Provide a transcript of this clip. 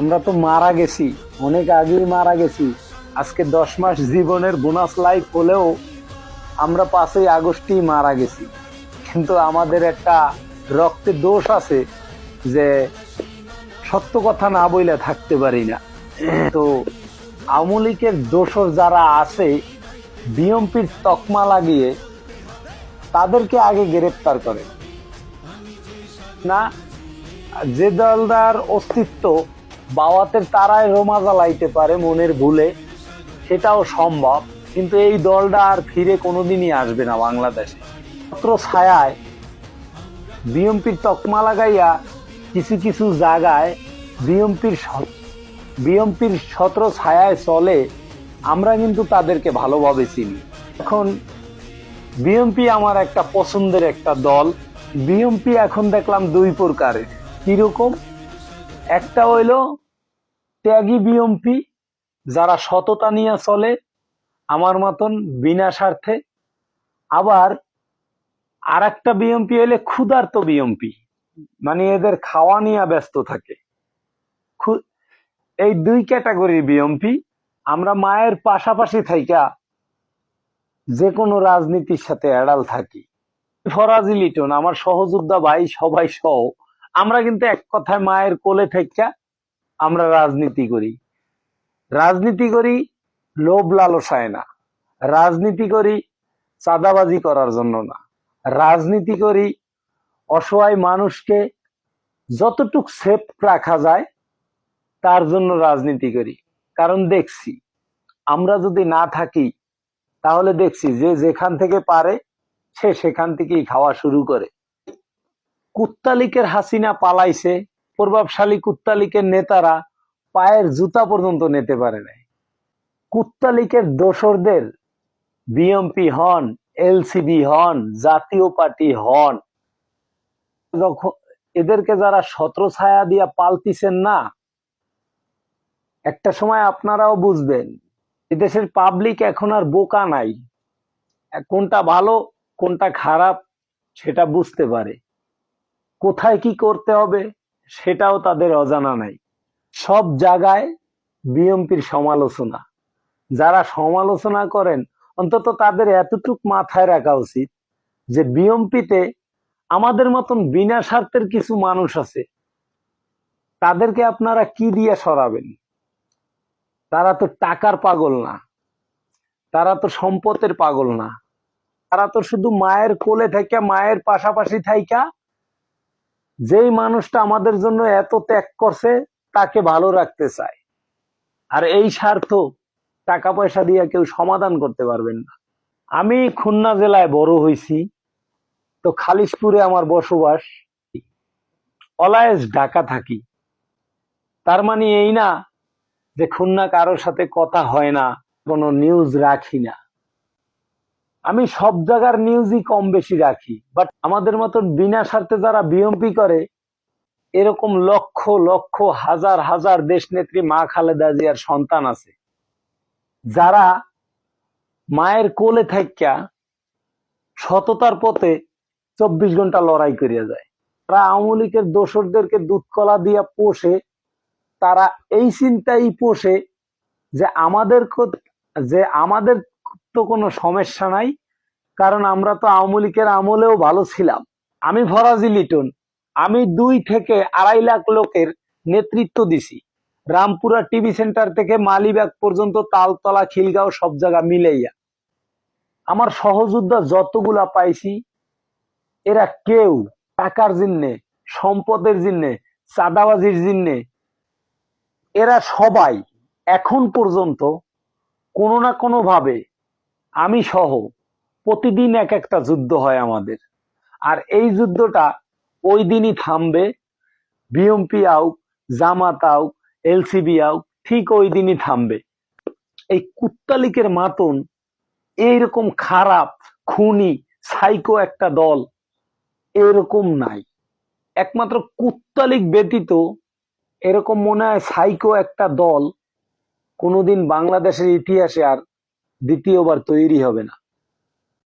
আমরা তো মারা গেছি। অনেক আগেই মারা গেছি। আজকে দশ মাস জীবনের বোনাস লাইফ হলেও আমরা পাঁচই আগস্টই মারা গেছি। কিন্তু আমাদের একটা রক্তে দোষ আছে যে সত্য কথা না বইলে থাকতে পারি না। তো আওয়ামী লীগের দোষর যারা আছে, বিএমপির তকমা লাগিয়ে তাদেরকে আগে গ্রেপ্তার করে। না, যে দলদার অস্তিত্ব বাওয়াতের তারায় রোমা জ্বালাইতে পারে মনের ভুলে, সেটাও সম্ভব, কিন্তু এই দলটা আর ফিরে কোনোদিনই আসবে না বাংলাদেশে। মাত্র ছায়ায় বিএমপির তকমা লাগাইয়া কিছু কিছু জায়গায় বিএমপির বিএমপির ছত্র ছায়ায় চলে, আমরা কিন্তু তাদেরকে ভালোভাবে চিনি। এখন বিএমপি আমার একটা পছন্দের একটা দল। বিএমপি এখন দেখলাম দুই প্রকারের। কীরকম? একটা হইল ত্যাগী বিএমপি, যারা সততা নিয়ে চলে, আমার মতন বিনা স্বার্থে। আবার আর একটা বিএমপি হইলে ক্ষুধার্ত বিএমপি মানে এদের খাওয়া নিয়ে ব্যস্ত থাকে। এই দুই ক্যাটাগরির বিএমপি আমরা মায়ের পাশাপাশি থাইকা যে কোনো রাজনীতির সাথে এড়াল থাকি। ফরাজি লিটন, আমার সহযোদ্ধা ভাই সবাই সহ, আমরা কিন্তু এক কথায় মায়ের কোলে থেকে আমরা রাজনীতি করি। রাজনীতি করি লোভ লালসায় না। রাজনীতি করি চাঁদাবাজি করার জন্য না। রাজনীতি করি অসহায় মানুষকে যতটুক সেফ রাখা যায়, তার জন্য রাজনীতি করি। কারণ দেখছি, আমরা যদি না থাকি, তাহলে দেখছি যে যেখান থেকে পারে, সে সেখান থেকেই খাওয়া শুরু করে। কুত্তালিকের হাসিনা পালাইছে প্রভাবশালী কুত্তালিকের নেতারা পায়ের জুতা পর্যন্ত নিতে পারে নাই। কুত্তালিকের দোসরদের বিএমপি হন, এলসিবি হন, জাতীয় পার্টি হন। যখন এদেরকে যারা ছত্র ছায়া দিয়া পালতিছেন না, একটা সময় আপনারাও বুঝবেন, এদেশের পাবলিক এখন আর বোকা নাই। কোনটা ভালো, কোনটা খারাপ, সেটা বুঝতে পারে। কোথায় কি করতে হবে? সেটাও তাদের অজানা নাই। সব জায়গায় বিএমপির সমালোচনা। যারা সমালোচনা করেন, অন্তত তাদের এতটুক মাথায় রাখা উচিত যে বিএমপিতে আমাদের মতন বিনা স্বার্থের কিছু মানুষ আছে। তাদেরকে আপনারা কি দিয়ে সরাবেন? তারা তো টাকার পাগল না। তারা তো সম্পদের পাগল না। তারা তো শুধু মায়ের কোলে থেকে মায়ের পাশাপাশি থাইকা যেই মানুষটা আমাদের জন্য এত ত্যাগ করছে, তাকে ভালো রাখতে চায়। আর এই স্বার্থ টাকা পয়সা দিয়ে কেউ সমাধান করতে পারবেন না। আমি খুলনা জেলায় বড় হয়েছি, তো খালিশপুরে আমার বসবাস। অলায়েস ঢাকা থাকি। তার মানে এই না যে খুলনা কারোর সাথে কথা হয় না, কোনো নিউজ রাখি না। আমি সব জায়গার নিউজই কম বেশি রাখি বাট আমাদের মতন বিনা স্বার্থে যারা বিএমপি করে, এরকম লক্ষ লক্ষ, হাজার হাজার দেশ নেত্রী মা খালেদা জিয়ার সন্তান আছে। যারা মায়ের কোলে থাইকা সততার পথে চব্বিশ ঘণ্টা লড়াই করিয়া যায়। তারা আওয়ামী লীগের দোসরদেরকে দুধ কলা দিয়া পোষে, তারা এই চিন্তাই পোষে যে আমাদের যে আমাদের তো কোনো সমস্যা নাই, কারণ আমরা তো আওয়ামী লীগের আমলেও ভালো ছিলাম। আমি ফরাজি লিটন, আমি দুই থেকে আড়াই লাখ লোকের নেতৃত্ব দিছি। রামপুরা টিভি সেন্টার থেকে মালিবাগ পর্যন্ত তালতলা, খিলগাঁও সব জায়গা মিলাইয়া। আমার সহযোদ্ধা যতগুলা পাইছি, এরা কেউ টাকার জিন্নে, সম্পদের জিন্নে, চাঁদাবাজির জিন্নে, এরা সবাই এখন পর্যন্ত কোনো না কোনো ভাবে আমি সহ প্রতিদিন এক একটা যুদ্ধ হয় আমাদের। আর এই যুদ্ধটা ওই দিনই থামবে। বিএমপি আউক জামাত আউক এলসিবি আউক ঠিক ওই দিনই থামবে। এই কুত্তালিকের মাতন, এইরকম খারাপ, খুনি সাইকো একটা দল এরকম নাই। একমাত্র কুত্তালিক ব্যতীত এরকম মনে হয় সাইকো একটা দল কোনোদিন বাংলাদেশের ইতিহাসে আর দ্বিতীয়বার তৈরি হবে না।